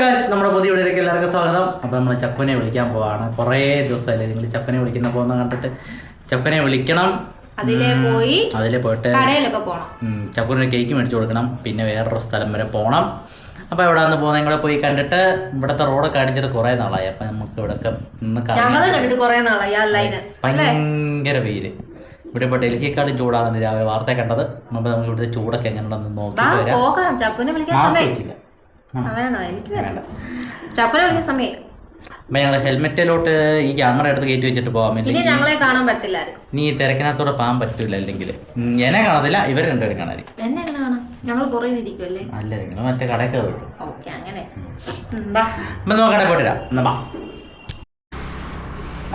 Guys നമ്മുടെ പുതിയ വീഡിയോയിലേക്ക് എല്ലാവർക്കും സ്വാഗതം. അപ്പോൾ നമ്മൾ ചക്കുനെ വിളിക്കാൻ പോവാണ്. കുറേ ദിവസമല്ലേ നിങ്ങൾ ചക്കുനെ വിളിക്കുന്ന പോകുന്ന കണ്ടിട്ട്. ചക്കുനെ വിളിക്കണം. അതിലെ പോയി അതിലെ പോയിട്ട് കടയിലൊക്കെ ചക്കുനൊരു കേക്ക് മേടിച്ചു കൊടുക്കണം. പിന്നെ വേറൊരു സ്ഥലം വരെ പോകണം അപ്പോൾ ഇവിടെ നിന്ന് പോകുന്ന കൂടെ പോയി കണ്ടിട്ട് ഇവിടത്തെ റോഡ് കാണിച്ചിട്ട് കുറേ നാളായി. അപ്പം നമുക്ക് ഇവിടെയൊക്കെ ലൈന് ഭയങ്കര വെയിൽ. ഇവിടെ ഇപ്പോൾ ഡൽഹിക്കാട് ചൂടാണെന്ന് രാവിലെ വാർത്ത കണ്ടത്. അപ്പോൾ നമുക്ക് ഇവിടുത്തെ ചൂടൊക്കെ എങ്ങനെയുണ്ടെന്ന് നോക്കി വരാം. വേണോ? എനിക്ക് വേണ്ട. ചപ്പുനെ വിളിക്കാൻ സമയം. അപ്പം ഞങ്ങൾ ഹെൽമെറ്റിലോട്ട് ഈ ക്യാമറ എടുത്ത് കയറ്റി വെച്ചിട്ട് പോകാൻ ഇനി ഞങ്ങളെ കാണാൻ പറ്റില്ലായിരിക്കും. നീ തിരക്കിനകത്തൂടെ പോകാൻ പറ്റില്ല അല്ലെങ്കിൽ എന്നെ കാണത്തില്ല. ഇവർ രണ്ടുപേരും കാണാതിരിക്കും എന്നെ എങ്ങനെ കാണാം ഞങ്ങൾ പുറകിൽ അല്ല നിങ്ങൾ മറ്റേ കടയിൽ കയറി ഓക്കെ അങ്ങനെ. ഉം, വാ. അപ്പം നമുക്ക് കടയിൽ പോയിട്ട് വരാം. എന്നാ ബാ.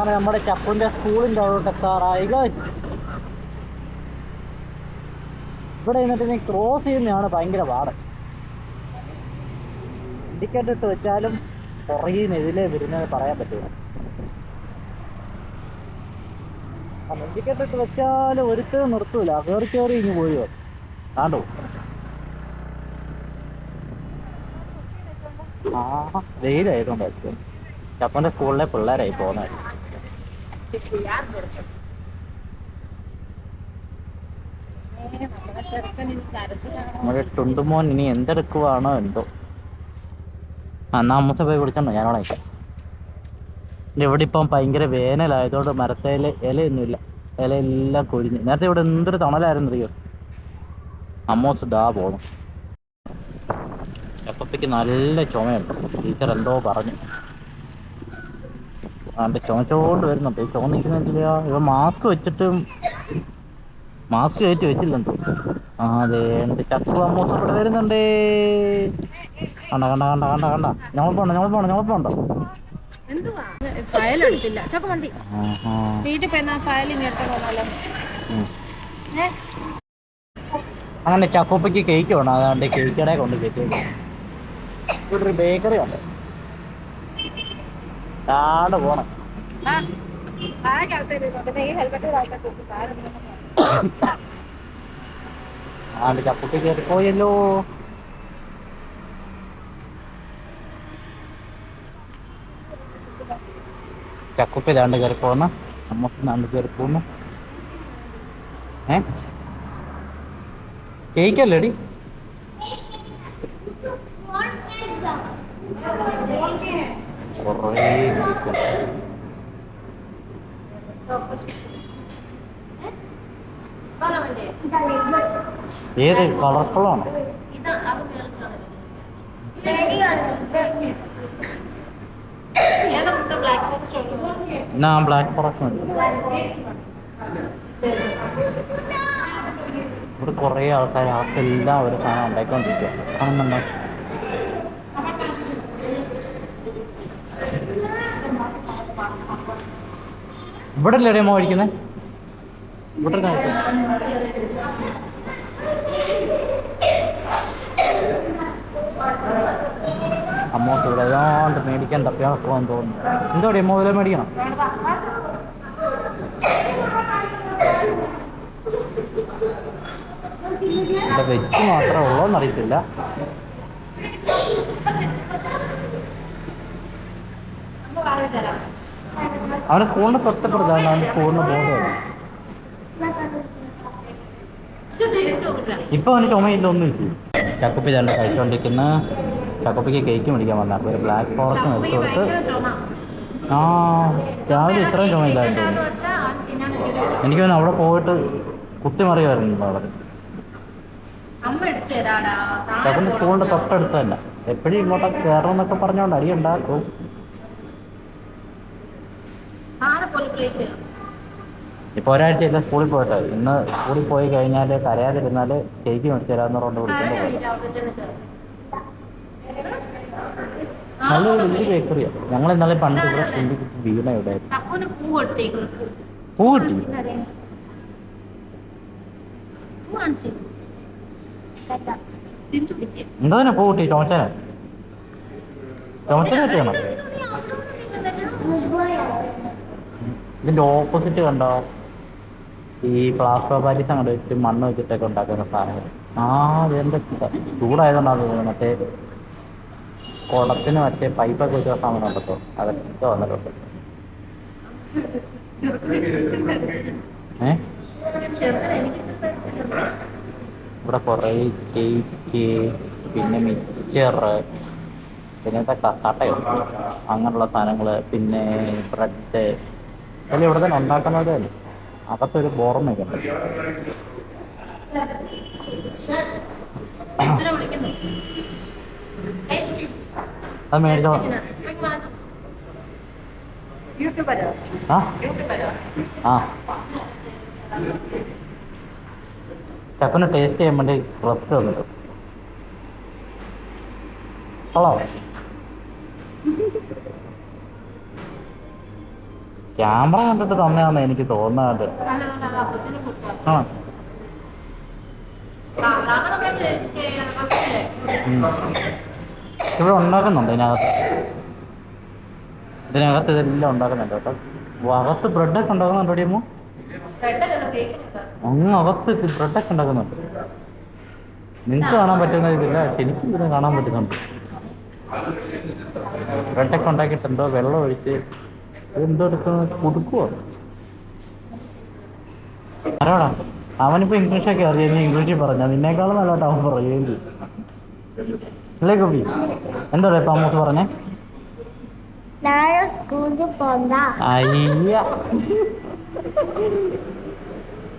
നമ്മുടെ ചപ്പുന്റെ സ്കൂളിന്റെ അവിടെ എത്താറായി ഇവിടെ നിന്നിട്ട് ക്രോസ് ചെയ്യുന്നതാണ് ഭയങ്കര പാട്. ഇൻഡിക്കേറ്റർ ഇട്ട് വെച്ചാലും എതിലേ വരുന്നത് പറയാൻ പറ്റില്ല ഇൻഡിക്കേറ്റർ ഇട്ട് വെച്ചാലും ഒരുത്തരും നിർത്തൂല. കയറി കയറി ഇങ്ങ് പോയി കാണ്ടോ ആ വെയിലായതുകൊണ്ടായിരിക്കും ചപ്പന്റെ സ്കൂളിലെ പിള്ളേരായി പോകുന്നത്. നമ്മുടെ ടുണ്ടുമോൻ ഇനി എന്തെടുക്കുവാണോ എന്തോ. ആ എന്നാ അമ്മച്ച പോയി വിളിച്ചോണ്ടോ ഞാനോടെ അയക്കാം ഇവിടെ ഇപ്പം ഭയങ്കര വേനലായതുകൊണ്ട് മരത്തേൽ ഇലയൊന്നുമില്ല. ഇലയെല്ലാം കൊഴിഞ്ഞ്. നേരത്തെ ഇവിടെ എന്തൊരു തണലായിരുന്നു അറിയോ? അമ്മോസ് ദാ പോണം. എപ്പത്തേക്ക് നല്ല ചുമയുണ്ട്. ടീച്ചർ എന്തോ പറഞ്ഞു. അവന്റെ ചുമച്ചോണ്ട് വരുന്നുണ്ട്. ഈ ചുമ നിൽക്കുന്നില്ല ഇവ മാസ്ക് വെച്ചിട്ടും മാസ്ക് കയറ്റി വെച്ചില്ലെന്തോ ആ അതെ എന്റെ ചക്കു അമ്മൂസ് ഇവിടെ വരുന്നുണ്ടേ. കണ്ട കണ്ട കണ്ട കണ്ട കണ്ട. ഞങ്ങൾ പോണ്ട ഞങ്ങൾ പോണ്ട ഞങ്ങൾ പോണ്ട. എന്തുവാ? ഫയൽ എടുത്തില്ല. ചക്ക വണ്ടി. വീട്ടിൽ ഫയൽ ഇങ്ങോട്ട്. അങ്ങനെ ചക്കോപ്പയ്ക്ക് കേക്ക് വേണം അതാണ്ട് കേക്ക് കടയെ കൊണ്ട് കയറ്റി ഇവിടെ ബേക്കറി ഉണ്ട്. താടെ പോണം. ആണ്ട് ചക്കുട്ടി കയറി പോയല്ലോ. ചക്കുപ്പി ദാണ്ട് കയറി പോന്ന. നമുക്ക് ദാണ്ട് കയറി പോന്നു. ഏ? കേക്കല്ലേടി? കുറേ കേക്ക് ഏത് കളർഫുള്ളാണോ ഞാൻ ബ്ലാക്ക് ഫോറസ്റ്റ് ഇവിടെ കുറേ ആൾക്കാർ അവർക്കെല്ലാം ഒരു സാധനം ഉണ്ടാക്കിക്കൊണ്ടിരിക്കുക കാണുന്നുണ്ടോ? ഇവിടെ അല്ലേ അമ്മ കഴിക്കുന്നത് ഇവിടെ അമ്മോട്ട് ഇവിടെ ഏതാണ്ട് മേടിക്കാൻ തപ്പിയാണെന്ന് തോന്നുന്നു. എന്തോടെ അമ്മ വില മേടിക്കണം ഇവിടെ വെജ് മാത്രമേ ഉള്ളൂ എന്നറിയത്തില്ല അവന്റെ സ്കൂളിന് തൊട്ടപ്പെടുത്താണ് അവന്റെ സ്കൂളിന് പോകുന്നത് ഇപ്പൊ അവന് ഒന്നും ഇല്ല. ചക്കുപ്പി തന്നെ കഴിച്ചുകൊണ്ടിരിക്കുന്ന ചക്കുപ്പിക്ക് കേക്ക് മേടിക്കാൻ വന്ന. ഒരു ബ്ലാക്ക് ഫോറസ്റ്റ് എടുത്തു കൊടുത്ത് ആ രാവിലെ ഇത്രയും ചുമയില്ലായിരുന്നു എനിക്ക് തോന്നുന്നു അവിടെ പോയിട്ട് കുത്തിമറിയായിരുന്നു അവിടെ? ചക്കുന്റെ സ്കൂളിന്റെ തൊട്ടടുത്ത് തന്നെ. എപ്പോഴും ഇങ്ങോട്ടൊക്കെ കയറണം എന്നൊക്കെ പറഞ്ഞോണ്ട് അടി ഉണ്ടാക്കും. ഇപ്പൊ ഒരാഴ്ചയില്ല സ്കൂളിൽ പോയിട്ട്? ഇന്ന് സ്കൂളിൽ പോയി കഴിഞ്ഞാൽ കരയാതിരുന്നാൽ കേക്ക് മേടിച്ചു തരാന്ന് പറഞ്ഞുകൊണ്ട് വിളിച്ചോണ്ട് പോയി. നല്ല വലിയ ബേക്കറിയാ ഞങ്ങൾ ഇന്നലെ പണ്ട് ഇവിടെ ചിന്തിച്ചിട്ട് വീണ ഇവിടെ പൂ കിട്ടി എന്താ പൂ കിട്ടി? ചോമച്ചനെ? ചോമച്ചനെ കിട്ടിയാണോ ഇതിന്റെ ഓപ്പോസിറ്റ് കണ്ടോ? ഈ പ്ലാസ്റ്റർ പാരീസ് അങ്ങോട്ട് വെച്ച് മണ്ണ് വെച്ചിട്ടൊക്കെ ഉണ്ടാക്കുന്ന സാധനങ്ങൾ ആ അതെന്താ ചൂടായതുകൊണ്ടാണ് തോന്നുന്നത് മറ്റേ കുളത്തിന് മറ്റേ പൈപ്പൊക്കെ വെച്ച സാധനം ഉണ്ടല്ലോ അതൊക്കെ വന്നിട്ടുണ്ട്. ഇവിടെ കുറേ കേക്ക് പിന്നെ മിക്സർ പിന്നെ കട്ടയോ? അങ്ങനെയുള്ള സാധനങ്ങൾ പിന്നെ ബ്രെഡ്. ഇതെല്ലാം ഇവിടെ തന്നെ ഉണ്ടാക്കുന്നത് തന്നെ അകത്തൊരു ബോർമയൊക്കെ ഉണ്ട് അത് മേടിച്ചോ. ആ? ആ. ചപ്പന് ടേസ്റ്റ് ചെയ്യാൻ വേണ്ടി റെസ്റ്റ് വന്നിട്ട് ഹലോ ക്യാമറ കണ്ടിട്ട് തന്നെയാന്ന് എനിക്ക് ഉം. ഇവിടെ ഉണ്ടാക്കുന്നുണ്ട് ഇതിനകത്ത്. ഇതിനകത്ത് ഇതെല്ലാം ഉണ്ടാക്കുന്നുണ്ട് കേട്ടോ. അകത്ത് ബ്രെഡൊക്കെ ഉണ്ടാക്കുന്നുണ്ടോ കേക്കിനുണ്ട് അങ്ങ് അകത്ത് ബ്രെഡൊക്കെ ഉണ്ടാക്കുന്നുണ്ട്. നിങ്ങൾക്ക് കാണാൻ പറ്റുന്ന ഇതില്ല. എനിക്ക് ഇതിന് കാണാൻ പറ്റുന്നുണ്ട്. ബ്രെഡൊക്കെ ഉണ്ടാക്കിയിട്ടുണ്ടോ? വെള്ളം ഒഴിച്ച്. ഇതെന്തോ കൊടുക്കുവോ ആരോടാ? അവനിപ്പോ ഇംഗ്ലീഷൊക്കെ അറിയാം നീ ഇംഗ്ലീഷിൽ പറഞ്ഞ നിന്നേക്കാളും നല്ലതായിട്ട് അവൻ പറയും അല്ലേ ഗോപി? എന്താ പറയാ താമസ് പറഞ്ഞേ? സ്കൂളിൽ പോണ്ട. അയ്യ.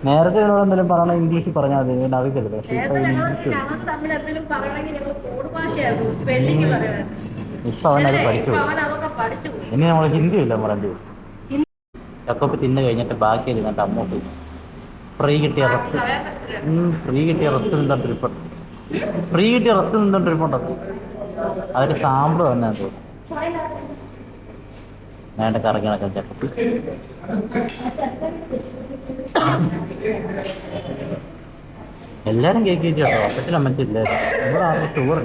നേരത്തെ എന്നോട് എന്തെങ്കിലും പറയണ? ഇംഗ്ലീഷിൽ പറഞ്ഞാൽ മതി എനിക്ക് അറിയത്തില്ല പക്ഷേ ഇപ്പൊ ഇംഗ്ലീഷ് ഇപ്പൊ അവൻ പോയി. ഇനി നമ്മൾ ഹിന്ദി ഇല്ല പറയേണ്ടി ചക്കൊക്കെ തിന്നു കഴിഞ്ഞിട്ട് ബാക്കി ഇരുന്നിട്ട് അമ്മോട്ട് ഫ്രീ കിട്ടിയ റെസ്റ്റ്. ഫ്രീ കിട്ടിയ റെസ്റ്റ് നിന്നിട്ടിരിപ്പുണ്ട് ഫ്രീ കിട്ടിയ റെസ്റ്റ് നിന്നിട്ടിരിപ്പുണ്ട് അതൊരു സാമ്പിൾ തന്നെ അത് വേണ്ട കറങ്ങി നടക്കാൻ ചക്കപ്പി എല്ലാരും കേക്ക് കേട്ടോ അപ്പറ്റിന് അമ്മച്ചില്ല ഇവിടെ ആർക്കും ഷുഗർ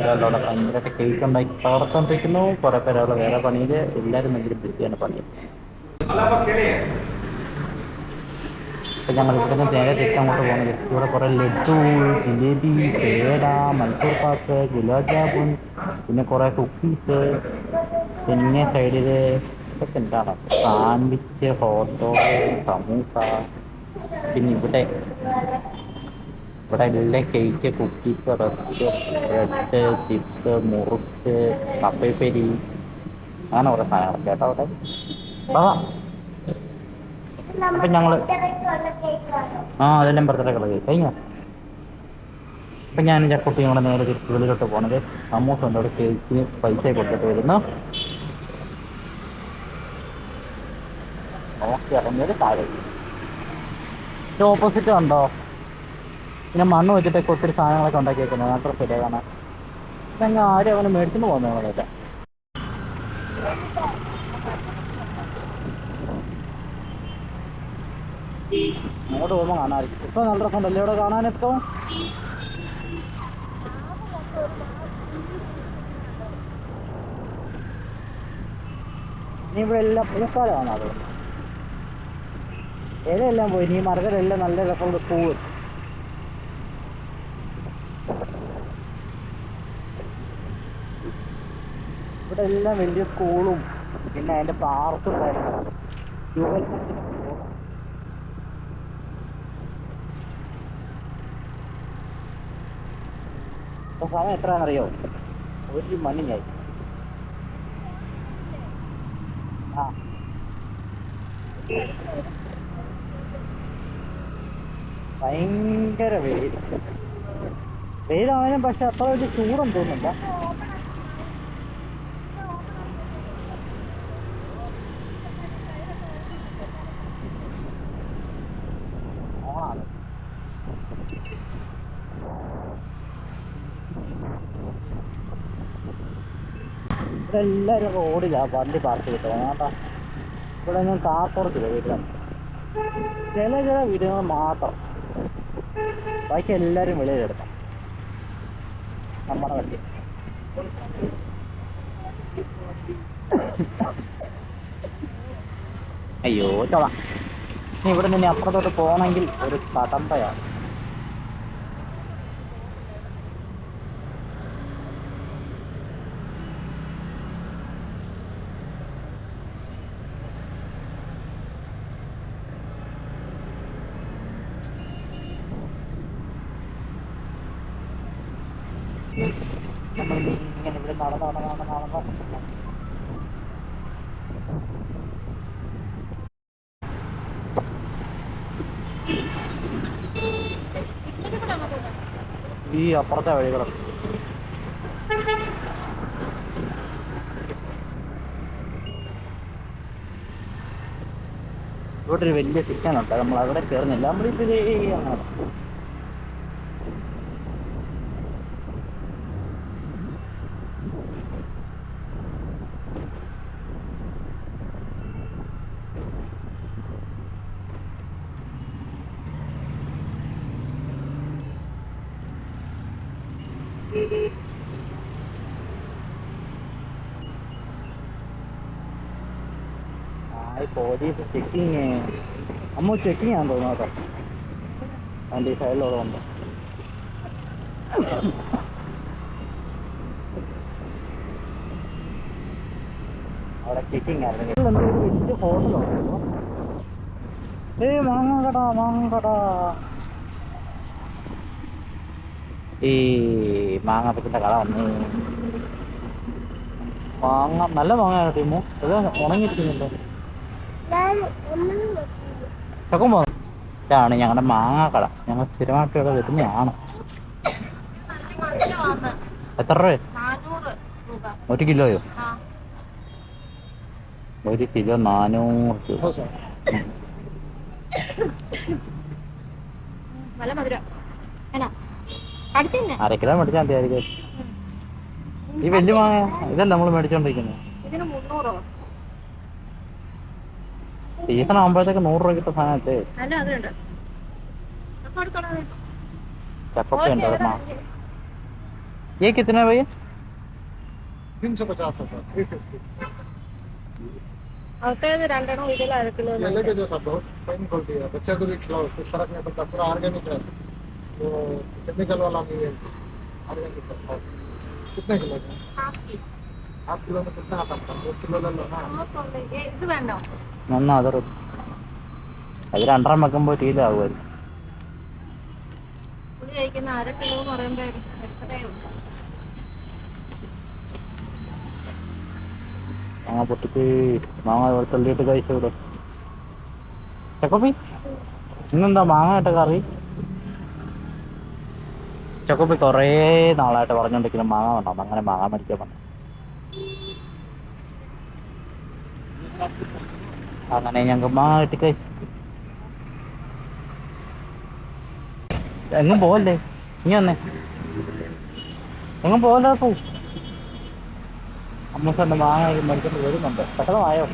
ഒരാളവിടെ ഭയങ്കരമായിട്ട് കേക്ക് ഉണ്ടാക്കി തകർത്തോണ്ടിരിക്കുന്നു. കുറെ പേര് അവിടെ വേറെ പണിയിൽ. എല്ലാരും ഭയങ്കര ബിസിയാണ് പണി. ഇപ്പം ഞങ്ങൾ ഇവിടെ നേരെ തിരിച്ചങ്ങോട്ട് പോകുന്നത് ഇവിടെ കുറെ ലഡു ജിലേബി പേട മൈസൂർ പാക്ക് ഗുലാബ് ജാമുൻ പിന്നെ കുറേ കുക്കീസ് പിന്നെ സൈഡിൽ ഇതൊക്കെ എന്താണ് സാൻഡ്വിച്ച് ഹോട്ട് ഡോഗ് സമൂസ പിന്നെ ഇവിടെ ഇവിടെ എല്ലാ cake cookies rusk bread chips murukku കപ്പേപ്പരി അങ്ങനെ കുറേ സാധനങ്ങളൊക്കെ കേട്ടോ അവിടെ. അപ്പൊ ഞങ്ങൾ ആ അതെല്ലാം ബർത്ത്ഡേ കളർ കഴിഞ്ഞോ? അപ്പം ഞാനും ചക്കുട്ടി ഞങ്ങളുടെ നേരെ തിരിച്ച് വെളിയിലോട്ട് പോണത്. സമൂസ ഉണ്ട്? അവിടെ കേക്ക് പൈസ കൊടുത്തിട്ട് വരുന്നു. ഇറങ്ങിയത് താഴെ. ഓപ്പോസിറ്റ് ഉണ്ടോ പിന്നെ മണ്ണ് വെച്ചിട്ടൊക്കെ ഒത്തിരി സാധനങ്ങളൊക്കെ ഉണ്ടാക്കി വെക്കുന്നത് മാത്രം ശരിയാ കാണാൻ. ഞങ്ങൾ ആരും അവനെ മേടിച്ചുകൊണ്ട് പോകുന്നതൊക്കെ അങ്ങോട്ട് പോകുമ്പോൾ കാണാമായിരിക്കും. ഇപ്പൊ നല്ല രസമുണ്ടല്ലേ ഇവിടെ കാണാനിപ്പോ ഇനി ഇവിടെ എല്ലാം പൂക്കാലമാണ് അത് ഇലയെല്ലാം പോയി? നീ എല്ലാം നല്ല രസമുള്ള പൂവ്. ഇവിടെ എല്ലാം വലിയ സ്കൂളും പിന്നെ അതിന്റെ പാർക്കും കാര്യങ്ങളും. പോകാം ഇപ്പൊ സമയം എത്രയാണെന്നറിയോ? ഒരു മണിയായി ആ. ഭയങ്കര വെയിൽ വെയിലാണെങ്കിലും പക്ഷെ അത്ര വലിയ ചൂടൊന്നും തോന്നുന്നില്ല. എല്ലാരും ഇവിടെ എല്ലാവരും റോഡിലാ വണ്ടി പാർക്ക് ചെയ്തിട്ട് കേട്ടോ ഇവിടെ ഞാൻ കാപ്പുറത്തില്ല വീട്ടിലാണ് ചില ചില വീടുകൾ മാത്രം ബാക്കി എല്ലാവരും വെളിയിലെടുക്കാം നമ്മുടെ വണ്ടി. അയ്യോ ചോള ഇവിടെ നിന്ന് അപ്പുറത്തോട്ട് പോകണമെങ്കിൽ ഒരു കടമ്പയാണ്. നമ്മൾ ഇങ്ങനെ ഇവിടെ നടന്ന് നടന്ന് നടന്ന് നടന്ന് ഈ അപ്പുറത്തെ വഴികളും ഇവിടെ ഒരു വലിയ സിഗ്നൽ ഉണ്ട്. നമ്മൾ അവിടെ കയറുന്നില്ല നമ്മളിത് അങ്ങനെ പോലീസ് ചെക്കിങ് അമ്മ ചെക്കിങ് ആണെന്ന് തോന്നുന്നു കേട്ടോ. അതിന്റെ ഉണ്ട് അവിടെ ചെക്കിങ് ആയിരുന്നു. വലിയ ഹോട്ടലുണ്ടല്ലോ ഏയ് മാങ്ങ മാങ്ങ ഈ മാങ്ങ പറ്റുന്ന കട വന്ന് മാങ്ങ നല്ല മാങ്ങ ടീമു. അത് ഉണങ്ങിയിരിക്കുന്നുണ്ടോ? ഞാൻ ഒന്നും വെച്ചില്ല. ചക്കം പോകുന്നു ഇതാണ് ഞങ്ങളുടെ മാങ്ങ കട. ഞങ്ങൾ സ്ഥിരമായിട്ട് ഇവിടെ വരുന്നതാണ് എത്ര രൂപ? ഒരു കിലോയോ? ഒരു കിലോ നാനൂറ് രൂപ. നല്ല മധുരം. അര കിലോ മേടിച്ചാൽ മതിയായിരിക്കും ഈ വലിയ മാങ്ങ ഇതല്ല നമ്മൾ മേടിച്ചോണ്ടിരിക്കുന്നത് ഇതിന് മുന്നൂറോ സീസൺ ആകുമ്പോഴത്തേക്ക് നൂറ് രൂപ കിട്ടുന്ന സാധനത്തെ നല്ല മധുരമുണ്ട് അപ്പൊ അടുത്തോളാം അത്. ചക്കൊക്കെ ഉണ്ട് അവിടെ മാ ये कितने भैया तीन सौ पचास है सर थ्री फिफ्टी അകത്തേത് രണ്ടെണ്ണം ഇതിൽ അര കിലോ ये लेके जो सब बहुत फाइन क्वालिटी है बच्चे को भी खिलाओ कुछ फर्क नहीं पड़ता पूरा ऑर्गेनिक है वो केमिकल वाला नहीं है ऑर्गेनिक है कितने किलो का ഹാഫ് കെ हाफ किलो में कितना आता है दो किलो ले लो ना ഇത് വേണ്ടോ നന്നാ അതൊരു അത് രണ്ടെണ്ണം വെക്കുമ്പോൾ തീരാകുമായിരുന്നു പുളി കഴിക്കുന്ന അര കിലോ എന്ന് പറയുമ്പോ എത്രയേ ഉള്ളൂ മാങ്ങ പൊട്ടിച്ച് മാങ്ങ ഇവിടെ തള്ളിയിട്ട് കഴിച്ചു വിടും ചക്കപ്പി ഇന്നെന്താ മാങ്ങ ഇട്ട കറി ചക്കപ്പി കുറേ നാളായിട്ട് പറഞ്ഞോണ്ടിരിക്കുന്നു മാങ്ങ വേണം അങ്ങനെ മാങ്ങ മേടിക്കാൻ പറഞ്ഞു അങ്ങനെ ഞങ്ങൾക്ക് മാങ്ങ കിട്ടി കഴിച്ചു എങ്ങും പോവല്ലേ? ഇനി വന്നേ. എങ്ങും പോവല്ലേ പോ എന്റെ മാങ്ങ മേടിച്ചിട്ട് വരുന്നുണ്ട്. പെട്ടെന്ന് ആയോ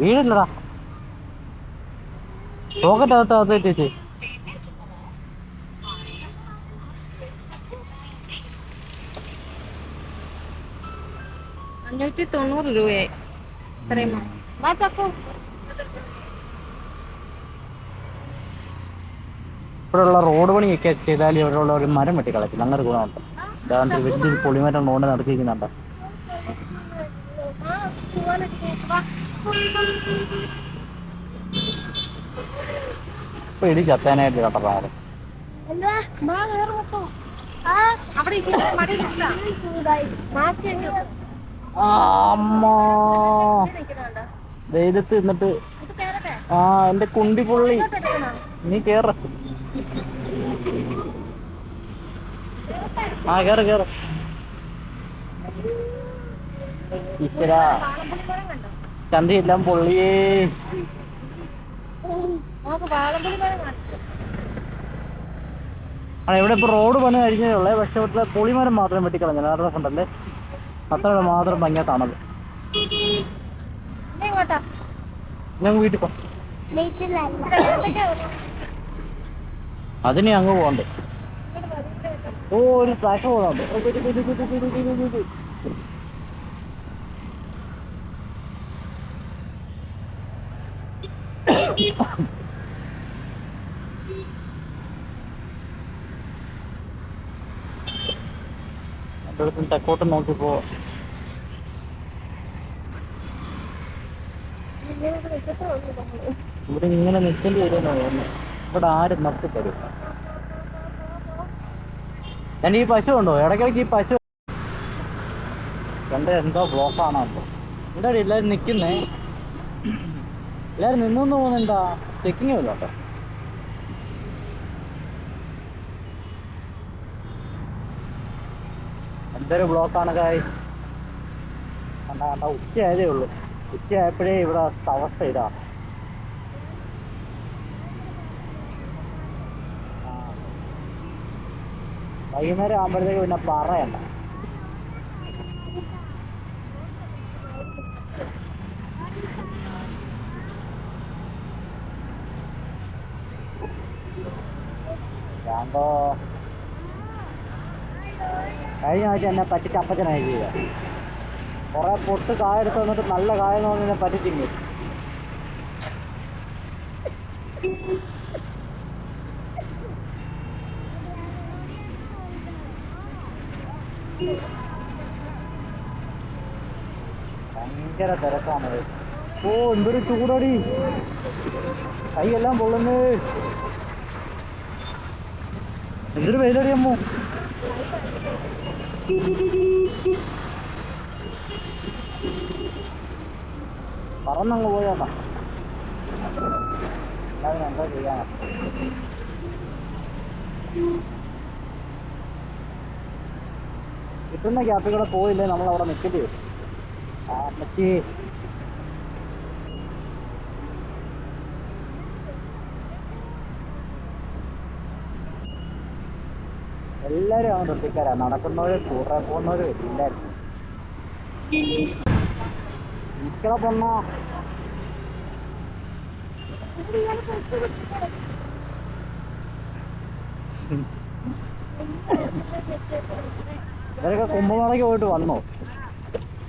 വീടില്ലടാ. പോക്കറ്റ് അകത്ത് ചേച്ചി അഞ്ഞൂറ്റി തൊണ്ണൂറ് രൂപയായി. ഇത്രയും വാ ചക്കു. ഇവിടെയുള്ള റോഡ് പണിയൊക്കെ ചെയ്താൽ ഇവിടെയുള്ള ഒരു മരം വെട്ടി കളയത്തില്ല അങ്ങനെ ഒരു ഗുണമുണ്ട് ഇതാണ്ട് വലിയൊരു പൊളിമരം റോഡ് നടത്തിയിരിക്കുന്നുണ്ട് ഇപ്പൊ ഇടി ചത്താനായിട്ട് ആ അവിടെ വെയിലത്ത് നിന്നിട്ട് ആ എന്റെ കുണ്ടി പുള്ളി നീ കേറ. ആ കേറ കേറ. ഈശ്വര. ചന്തയെല്ലാം പൊള്ളിയേ ആ ഇവിടെ ഇപ്പൊ റോഡ് പണി കഴിഞ്ഞതേ ഉള്ളേ. പക്ഷെ ഇവിടുത്തെ പുളിമരം മാത്രം വെട്ടിക്കളഞ്ഞു വേറെ ഉണ്ടല്ലേ? അത്ര മാത്രം ഭംഗിയാ തണത് ഞങ്ങൾ വീട്ടിൽ പോ. അതിനെ അങ്ങ് പോകണ്ടേ. ഓ ഒരു ഫ്ലാഷ് പോകുന്നുണ്ട് ഓ, രണ്ടിടത്തും തെക്കോട്ട് നോക്കി പോവാം. ഇവിടെ ഇങ്ങനെ നിൽക്കേണ്ടി വരുമെന്നാണ് തോന്നുന്നത് ഇവിടെ ആരും നിർത്തി തരും. ഞാൻ ഈ പശു ഉണ്ടോ? ഇടയ്ക്കിടയ്ക്ക് ഈ പശു കണ്ട എന്തോ ബ്ലോക്കാണോ അപ്പൊ ഇവിടെ എല്ലാരും നിൽക്കുന്നേ? എല്ലാരും നിന്നു പോകുന്നെന്താ ചെക്കിങ് ഇല്ല എന്തൊരു ബ്ലോക്കാണ് കായ് കണ്ട കണ്ട ഉച്ചയായതേ ഉള്ളൂ. ഉച്ചയായപ്പോഴേ ഇവിടെ അവസ്ഥ ഇതാ. വൈകുന്നേരം ആകുമ്പോഴത്തേക്ക് പിന്നെ പറയണ്ട. ഞാന്തോ കഴിഞ്ഞ ആഴ്ച എന്നെ പറ്റിച്ച് അപ്പച്ചനായി ചെയ്യുക കുറെ പൊട്ട് കായെടുത്ത് വന്നിട്ട് നല്ല കായ എന്ന് പറഞ്ഞ് എന്നെ പറ്റിച്ചിങ്ങി ഭയങ്കര തിരക്കാണ്. ഓ എന്തൊരു ചൂടടി. കൈയെല്ലാം പൊള്ളുന്നു. എന്തൊരു വെയിലടി അമ്മു. പറന്നങ്ങ് പോയാട്ടാ അല്ലാതെ എന്താ ചെയ്യാനാ? കിട്ടുന്ന ഗ്യാപ്പിൽ കൂടെ പോയില്ലേ നമ്മൾ അവിടെ നിൽക്കേണ്ടി വരും ആ അമ്മച്ചി. എല്ലാരും അവൻ തൊട്ടിക്കാരാ നടക്കുന്നവര് സ്കൂട്ടറെ പോകുന്നവര് എല്ലാരും. നിക്കണ പൊണ്ണോ ഇവരൊക്കെ കുമ്പമടയ്ക്ക് പോയിട്ട് വന്നോ?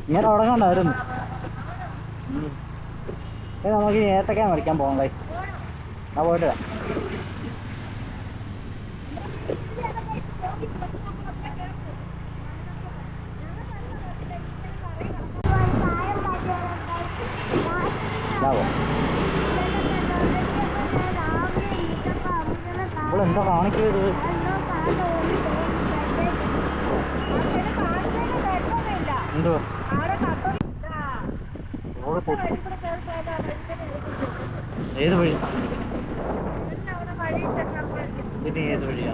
ഇങ്ങനെ തുടങ്ങണ്ടായിരുന്നു നമുക്ക് ഏത്തക്കാൻ മേടിക്കാൻ പോകണ്ടേ ഞാൻ പോയിട്ട് വരാം. ഇപ്പോൾ എന്താ? കാണിക്കരുത് എന്തോ ഏത് വഴി ഇതിന് ഏത് വഴിയാ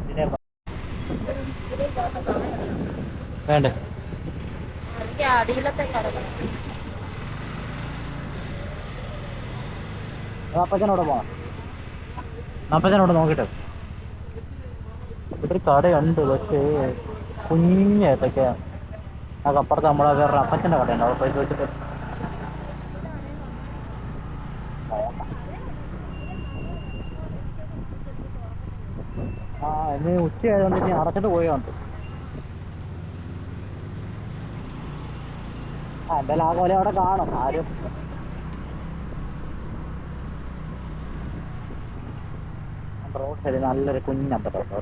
ഇതിനെ പ- വേണ്ടേ? അത് അപ്പച്ചനോട് പോവാം അപ്പച്ചനോട് നോക്കിട്ട് ഇവിടെ കടയുണ്ട് പക്ഷേ കുഞ്ഞേത്തൊക്കെ അപ്പുറത്ത് നമ്മളെ വേറെ അപ്പച്ചന്റെ കടയുണ്ട്. അവിടെ പോയി വെച്ചിട്ട് ആ എന്നെ ഉച്ചയായതുകൊണ്ട് ഇനി അടച്ചിട്ട് പോയോണ്ട് എന്തായാലും ആ കൊല അവിടെ കാണും. ആരും നല്ലൊരു കുഞ്ഞമ്പലം കേട്ടോ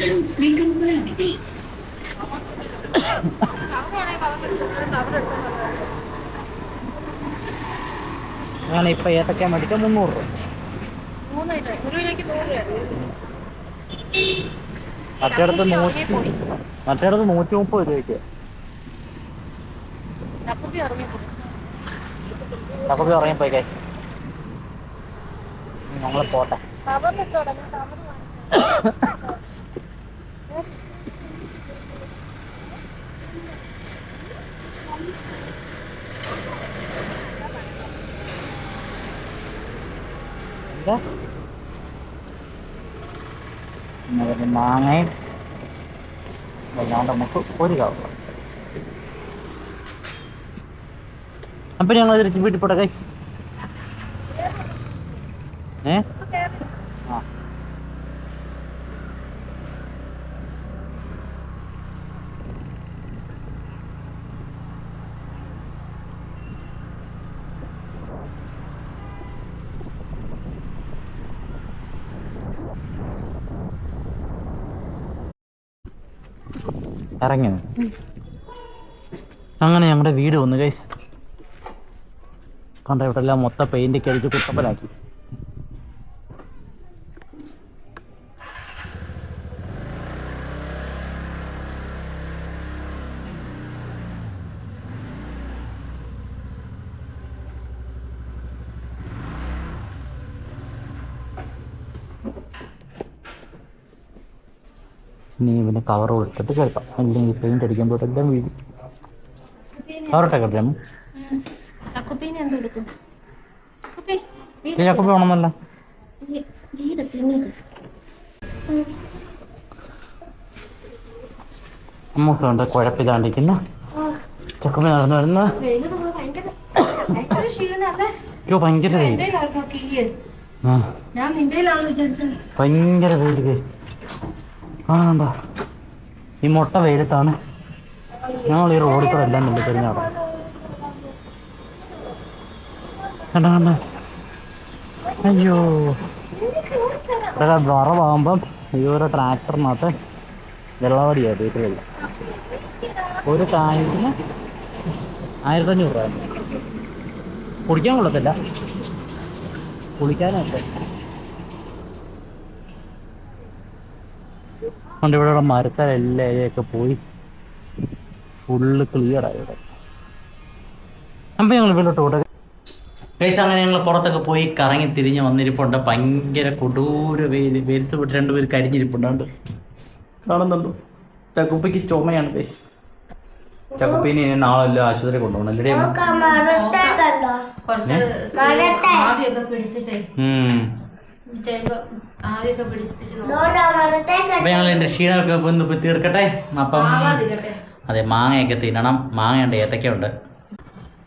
ರಂಗಾಯಿಗಳು ವಿಕಲ್ಪವಾಗಿದೆ അങ്ങനെ ഇപ്പൊ ഏത്തക്കാൻ മേടിച്ച മുന്നൂറ് രൂപ മൂന്ന് കിലോ ഒരു കിലോയ്ക്ക് നൂറ് രൂപ മറ്റേടത്ത് നൂറ്റി പോയി മറ്റേടത്ത് നൂറ്റി മുപ്പത് രൂപയ്ക്ക് ചക്കുപ്പി ഇറങ്ങിപ്പോയി ചക്കപ്പി ഇറങ്ങിപ്പോയി കൈ ഞങ്ങൾ പോട്ടെ കവർ എന്താ പിന്നെ മാങ്ങയും വല്ലാണ്ട് നമുക്ക് ഒരു കവർ ഞങ്ങൾ തിരിച്ച് വീട്ടിൽ പോട്ടെ കൈസ് ഏ? ഇറങ്ങി അങ്ങനെ ഞങ്ങളുടെ വീട് വന്നു ഗൈസ് കണ്ട ഇവിടെ എല്ലാം മൊത്തം പെയിന്റ് അടിച്ച് കുട്ടപ്പനാക്കി നീ പിന്നെ കവർ കൊടുത്തിട്ട് കേൾക്കാം. അല്ലെങ്കിൽ പെയിന്റ് അടിക്കുമ്പോൾ എല്ലാം വീഴും കവറിട്ടെ കേട്ടോ കൊടുക്കും? ചക്കുപ്പി വേണമെന്നല്ല. അമ്മൂസ് കൊണ്ട് നടന്നു വരുന്ന ഭയങ്കര ഭയങ്കര വെയിൽ ആൾക്കൊക്കെ ഈ മുട്ട വെയിലത്താണ്. ഞങ്ങൾ ഈ റോഡിൽ കൂടെ എല്ലാം ഉണ്ട് പെരുന്നാട് കണ്ട കണ്ട? അയ്യോ. വറവാകുമ്പം ഈ ഒരു ട്രാക്ടറിനകത്ത് വെള്ളവടിയാണ് വെള്ളം ഒരു ടാങ്കിന് ആയിരത്തഞ്ഞൂറ് രൂപ. കുടിക്കാൻ കൊള്ളത്തില്ല. കുളിക്കാനൊക്കെ. അതുകൊണ്ട് ഇവിടെ മരത്തലെല്ലാം ഇലയൊക്കെ പോയി ഫുള്ള് ക്ലിയർ ആയി ഇവിടെ. അപ്പം ഞങ്ങൾ വീട്ടിലോട്ട് പോട്ടെ ഗൈസ് അങ്ങനെ ഞങ്ങൾ പുറത്തൊക്കെ പോയി കറങ്ങി തിരിഞ്ഞ് വന്നിരിപ്പുണ്ട്. ഭയങ്കര കൊടൂര വെയിൽ വെയിലത്ത് വിട്ട് രണ്ടുപേർ കരിഞ്ഞിരിപ്പുണ്ടാണ്ട് കാണുന്നുണ്ടോ? ചക്കുപ്പിക്ക് ചുമയാണ് ഗൈസ് ചക്കുപ്പിനെ ഇനി നാളെ എല്ലാം ആശുപത്രി കൊണ്ടുപോകണം അല്ലേ കണ്ടോ കുറച്ച് പിടിച്ചിട്ടേ. അപ്പം ഞങ്ങൾ എന്റെ ക്ഷീണമൊക്കെ ഒന്ന് തീർക്കട്ടെ? അപ്പം അതെ മാങ്ങയൊക്കെ തിന്നണം. മാങ്ങയുണ്ട് ഏത്തക്കയുണ്ട്.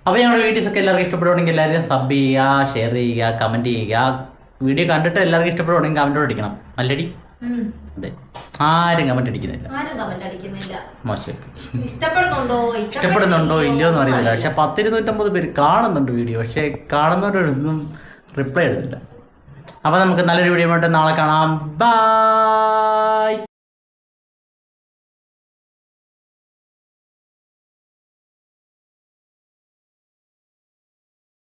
അപ്പോൾ ഞങ്ങളുടെ വീഡിയോസ് ഒക്കെ എല്ലാവർക്കും ഇഷ്ടപ്പെടുവാണെങ്കിൽ എല്ലാവരും സബ് ചെയ്യുക ഷെയർ ചെയ്യുക കമന്റ് ചെയ്യുക. വീഡിയോ കണ്ടിട്ട് എല്ലാവർക്കും ഇഷ്ടപ്പെടുവാണെങ്കിൽ കമന്റ് അടിക്കണം. അല്ലടി? അതെ. ആരും കമന്റ് അടിക്കുന്നില്ല. മോശം. ഇഷ്ടപ്പെടുന്നുണ്ടോ? ഇഷ്ടപ്പെടുന്നുണ്ടോ? ഇല്ലയോ എന്ന് അറിയുന്നില്ല പക്ഷെ പത്തിരുന്നൂറ്റമ്പത് പേര് കാണുന്നുണ്ട് വീഡിയോ. പക്ഷെ കാണുന്നവരൊന്നും റിപ്ലൈ ഇടുന്നില്ല. അപ്പോൾ നമുക്ക് നല്ലൊരു വീഡിയോ നാളെ കാണാം. ബൈ